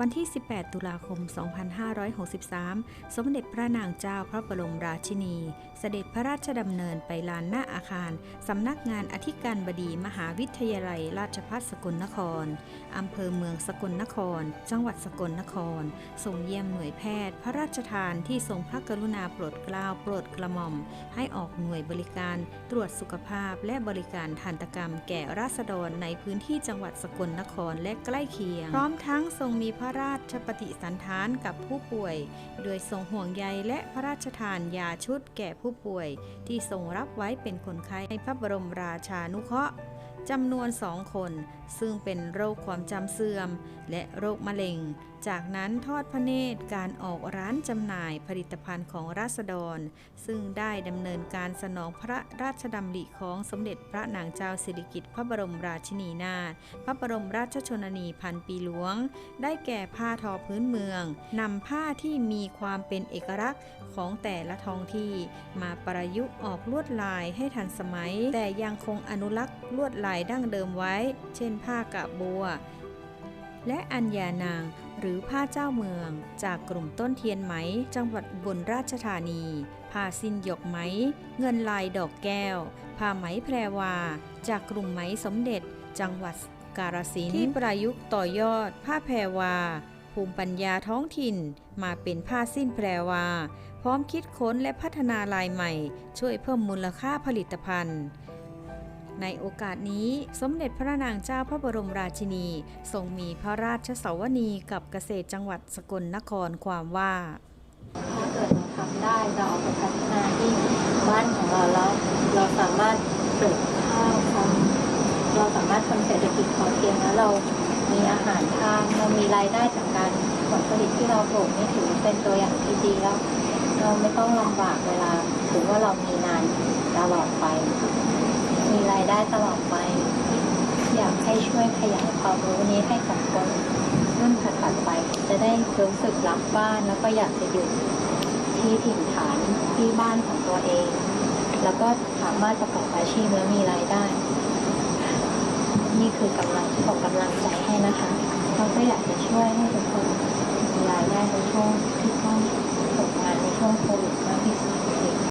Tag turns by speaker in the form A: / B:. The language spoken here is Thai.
A: วันที่ 18 ตุลาคม 2563 สมเด็จพระนางเจ้าพระบรมราชินี เสด็จพระราชดำเนินไปลานหน้าอาคาร สำนักงานอธิการบดีมหาวิทยาลัยราชภัฏสกลนคร อำเภอเมืองสกลนคร จังหวัดสกลนคร ส่งเยี่ยมหน่วยแพทย์ พระราชทานที่ทรงพระกรุณาโปรดเกล้าโปรดกระหม่อม ให้ออกหน่วยบริการตรวจสุขภาพและบริการทันตกรรม แก่ราษฎรในพื้นที่จังหวัดสกลนครและใกล้เคียง พร้อมทั้งทรงมีพระราชปฏิสันทานกับผู้ป่วย โดยทรงห่วงใยและพระราชทานยาชุดแก่ผู้ป่วย ที่ทรงรับไว้เป็นคนไข้ในพระบรมราชานุเคราะห์ จำนวนสองคน ซึ่งเป็นโรคความจำเสื่อม และโรคมะเร็ง จากนั้นทอดพระเนตรการออกร้านจำหน่ายผลิตภัณฑ์ของราษฎร ซึ่งได้ดำเนินการสนองพระราชดำริของสมเด็จพระนางเจ้าสิริกิติ์พระบรมราชินีนาถพระบรมราชชนนีพันปีหลวง ได้แก่ผ้าทอพื้นเมืองนำผ้าที่มีความเป็นเอกลักษณ์ของแต่ละท้องที่ มาประยุกต์ออกลวดลายให้ทันสมัย แต่ยังคงอนุรักษ์ลวดลายดั้งเดิมไว้ เช่นผ้ากะบัว และอัญญานางหรือผ้าเจ้าเมือง จากกลุ่มต้นเทียนไหม จังหวัดอุบลราชธานี ผ้าสิ้นหยกไหม เงินลายดอกแก้ว ผ้าไหมแพรวา จากกลุ่มไหมสมเด็จ จังหวัดกาฬสินธุ์ที่ประยุกต์ต่อยอด ผ้าแพรวา ภูมิปัญญาท้องถิ่น มาเป็นผ้าสิ้นแพรวา พร้อมคิดค้นและพัฒนาลายใหม่ ช่วยเพิ่มมูลค่าผลิตภัณฑ์ ในโอกาสนี้สมเด็จพระนางเจ้าพระบรมราชินี ทรงมีพระราชสวนีกับเกษตรจังหวัดสกลนครความว่า
B: ถ้าเกิดเราทำได้เราเอาไปพัฒนาที่บ้านของเราแล้วเราสามารถปลูกข้าวทำเราสามารถทำเศรษฐกิจพอเพียงแล้วเรามีอาหารทานเรามีรายได้จากการผลผลิตที่เราปลูกนี่ถือเป็นตัวอย่างที่ดีแล้ว เราไม่ต้องลำบากเวลา ถือว่าเรามีงานตลอดไปมีรายได้ ตลอดไป อยากให้ช่วยขยายความรู้นี้ให้กับคนรุ่นถัดไป จะได้รู้สึกรักบ้านแล้วก็อยากจะอยู่ที่ถิ่นฐานที่บ้านของตัวเอง แล้วก็สามารถประกอบอาชีพและมีรายได้ นี่คือกำลังส่งกำลังใจให้นะคะเราก็อยากจะช่วยให้ทุกคนมีรายได้ในช่วงที่ต้องตกงานในช่วงโควิดมากที่สุด